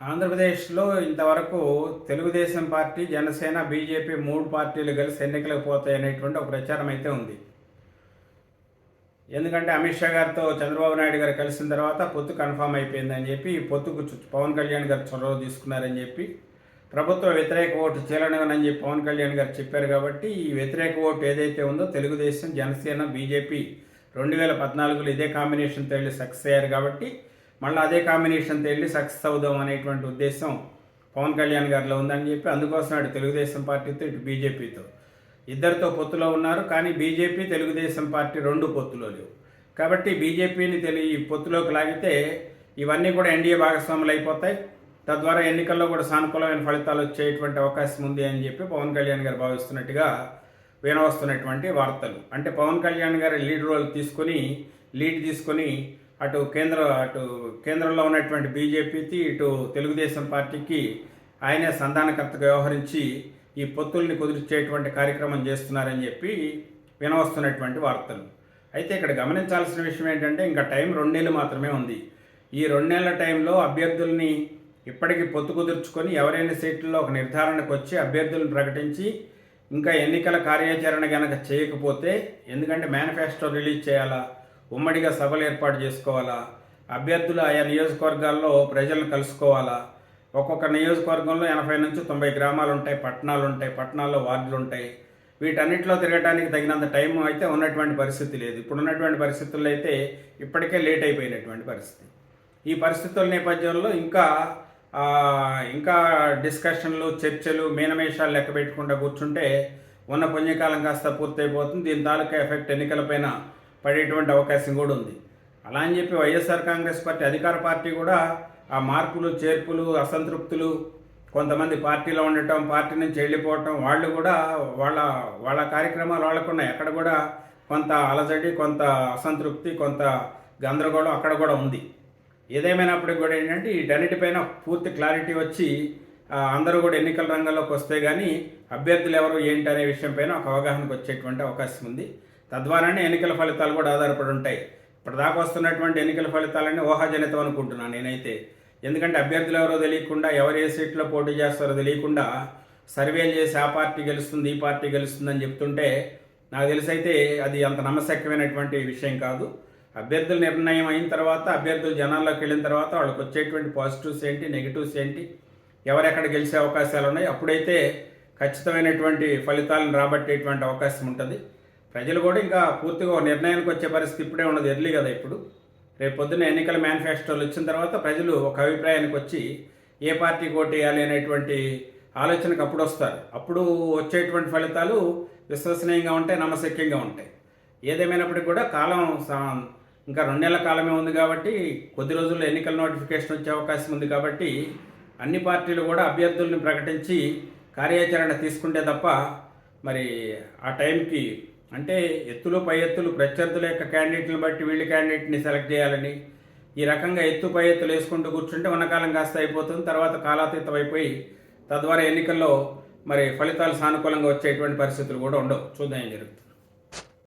ఆంధ్రప్రదేశ్లో ఇంతవరకు Telugu Desam party Janasena BJP మూడు పార్టీలు కలిసి ఎన్నికలకు పోతాయి అనేటువంటి ఒక ప్రచారం అయితే ఉంది. ఎందుకంటే అమిత్ షా గారితో చంద్రబాబు నాయుడు గారు కలిసిన తర్వాత పొత్తు కన్ఫామ్ అయిపోయిందని చెప్పి ఈ పొత్తుకు పవన్ కళ్యాణ్ గారు చొరవ తీసుకున్నారని చెప్పి ప్రభుత్వ వ్యతిరేక ఓటు చీలనివ్వనని చెప్పి పవన్ కళ్యాణ్ గారు చెప్పారు కాబట్టి ఈ వ్యతిరేక ఓటు ఏదైతే ఉందో తెలుగుదేశం జనసేన బీజేపీ రెండు వేల పద్నాలుగులో ఇదే కాంబినేషన్తో వెళ్ళి సక్సెస్ అయ్యారు కాబట్టి మళ్ళీ అదే కాంబినేషన్తో వెళ్ళి సక్సెస్ అవుదాం అనేటువంటి ఉద్దేశం పవన్ కళ్యాణ్ గారిలో ఉందని చెప్పి అందుకోసం అటు తెలుగుదేశం పార్టీతో ఇటు బీజేపీతో. ఇద్దరితో పొత్తులో ఉన్నారు కానీ బీజేపీ తెలుగుదేశం పార్టీ రెండు పొత్తులో లేవు. కాబట్టి బీజేపీని తెలి పొత్తులోకి లాగితే ఇవన్నీ కూడా ఎన్డీఏ భాగస్వాములు అయిపోతాయి. తద్వారా ఎన్నికల్లో కూడా సానుకూలమైన ఫలితాలు వచ్చేటువంటి అవకాశం ఉంది అని చెప్పి పవన్ కళ్యాణ్ గారు భావిస్తున్నట్టుగా వినవస్తున్నటువంటి వార్తలు. అంటే పవన్ కళ్యాణ్ గారి లీడ్ రోల్ తీసుకొని లీడ్ తీసుకొని అటు కేంద్ర అటు కేంద్రంలో ఉన్నటువంటి బీజేపీకి ఇటు తెలుగుదేశం పార్టీకి ఆయనే సంధానకర్తగా వ్యవహరించి ఈ పొత్తుల్ని కుదిర్చేటువంటి కార్యక్రమం చేస్తున్నారని చెప్పి వినవస్తున్నటువంటి వార్తలు. అయితే ఇక్కడ గమనించాల్సిన విషయం ఏంటంటే ఇంకా టైం రెండేళ్ళు మాత్రమే ఉంది. ఈ రెండేళ్ళ టైంలో అభ్యర్థుల్ని ఇప్పటికీ పొత్తు కుదుర్చుకొని ఎవరైనా సీట్లలో ఒక నిర్ధారణకు వచ్చి అభ్యర్థులను ప్రకటించి ఇంకా ఎన్నికల కార్యాచరణ గనక చేయకపోతే ఎందుకంటే మేనిఫెస్టో రిలీజ్ చేయాలా? ఉమ్మడిగా సభలు ఏర్పాటు చేసుకోవాలా? అభ్యర్థులు ఆయా నియోజకవర్గాల్లో ప్రజలను కలుసుకోవాలా? ఒక్కొక్క నియోజకవర్గంలో ఎనభై నుంచి తొంభై గ్రామాలు ఉంటాయి పట్టణాలు ఉంటాయి పట్టణాల్లో వార్డులు ఉంటాయి వీటన్నిటిలో తిరగడానికి తగినంత టైం అయితే ఉన్నటువంటి పరిస్థితి లేదు. ఇప్పుడు ఉన్నటువంటి పరిస్థితుల్లో అయితే ఇప్పటికే లేట్ అయిపోయినటువంటి పరిస్థితి. ఈ పరిస్థితుల నేపథ్యంలో ఇంకా ఇంకా డిస్కషన్లు చర్చలు మీనమేషాలు లెక్క పెట్టకుండా కూర్చుంటే ఉన్న పుణ్యకాలం కాస్త పూర్తయిపోతుంది. దీని తాలూకా ఎఫెక్ట్ ఎన్నికలపైన పడేటువంటి అవకాశం కూడా ఉంది. అలా అని చెప్పి వైఎస్ఆర్ కాంగ్రెస్ పార్టీ అధికార పార్టీ కూడా ఆ మార్పులు చేర్పులు అసంతృప్తులు కొంతమంది పార్టీలో ఉండటం పార్టీ నుంచి వెళ్ళిపోవటం వాళ్ళు కూడా వాళ్ళ వాళ్ళ కార్యక్రమాలు వాళ్ళకున్నాయి అక్కడ కూడా కొంత అలజడి కొంత అసంతృప్తి కొంత గందరగోళం అక్కడ కూడా ఉంది. ఏదేమైనప్పటికీ కూడా ఏంటంటే వీటన్నిటిపైన పూర్తి క్లారిటీ వచ్చి అందరూ కూడా ఎన్నికల రంగంలోకి వస్తే కానీ అభ్యర్థులు ఎవరు ఏంటి అనే విషయంపైన ఒక అవగాహనకు వచ్చేటువంటి అవకాశం ఉంది. తద్వారానే ఎన్నికల ఫలితాలు కూడా ఆధారపడి ఉంటాయి. ఇప్పటిదాకా వస్తున్నటువంటి ఎన్నికల ఫలితాలన్నీ ఊహాజనితం అనుకుంటున్నాను నేనైతే. ఎందుకంటే అభ్యర్థులు ఎవరో తెలియకుండా ఎవరు ఏ సీట్లో పోటీ చేస్తారో తెలియకుండా సర్వేలు చేసి ఆ పార్టీ గెలుస్తుంది ఈ పార్టీ గెలుస్తుంది అని చెప్తుంటే నాకు తెలిసైతే అది అంత నమ్మశక్యమైనటువంటి విషయం కాదు. అభ్యర్థుల నిర్ణయం అయిన తర్వాత అభ్యర్థులు జనాల్లోకి వెళ్ళిన తర్వాత వాళ్ళకి వచ్చేటువంటి పాజిటివ్స్ ఏంటి నెగిటివ్స్ ఏంటి ఎవరెక్కడ గెలిచే అవకాశాలు ఉన్నాయి అప్పుడైతే ఖచ్చితమైనటువంటి ఫలితాలను రాబట్టేటువంటి అవకాశం ఉంటుంది. ప్రజలు కూడా ఇంకా పూర్తిగా నిర్ణయానికి వచ్చే పరిస్థితి ఇప్పుడే ఉండదు ఎర్లీ కదా ఇప్పుడు. రేపు పొద్దున్న ఎన్నికల మేనిఫెస్టోలు వచ్చిన తర్వాత ప్రజలు ఒక అభిప్రాయానికి వచ్చి ఏ పార్టీకి ఓటు వేయాలి అనేటువంటి ఆలోచనకు అప్పుడు వస్తారు. అప్పుడు వచ్చేటువంటి ఫలితాలు విశ్వసనీయంగా ఉంటాయి నమ్మశక్యంగా ఉంటాయి. ఏదేమైనప్పటికీ కూడా కాలం సా- ఇంకా రెండేళ్ళ కాలమే ఉంది కాబట్టి కొద్ది రోజుల్లో ఎన్నికల నోటిఫికేషన్ వచ్చే అవకాశం ఉంది కాబట్టి అన్ని పార్టీలు కూడా అభ్యర్థుల్ని ప్రకటించి కార్యాచరణ తీసుకుంటే తప్ప మరి ఆ టైంకి అంటే ఎత్తులు పై ఎత్తులు ప్రత్యర్థుల యొక్క క్యాండిడేట్ని బట్టి వీళ్ళ క్యాండిడేట్ని సెలెక్ట్ చేయాలని. ఈ రకంగా ఎత్తు పై ఎత్తులు వేసుకుంటూ కూర్చుంటే ఉన్నకాలం కాస్త అయిపోతుంది. తర్వాత కాలాతీతం అయిపోయి తద్వారా ఎన్నికల్లో మరి ఫలితాలు సానుకూలంగా వచ్చేటువంటి పరిస్థితులు కూడా ఉండవు. చూద్దాం ఏం జరుగుతుంది.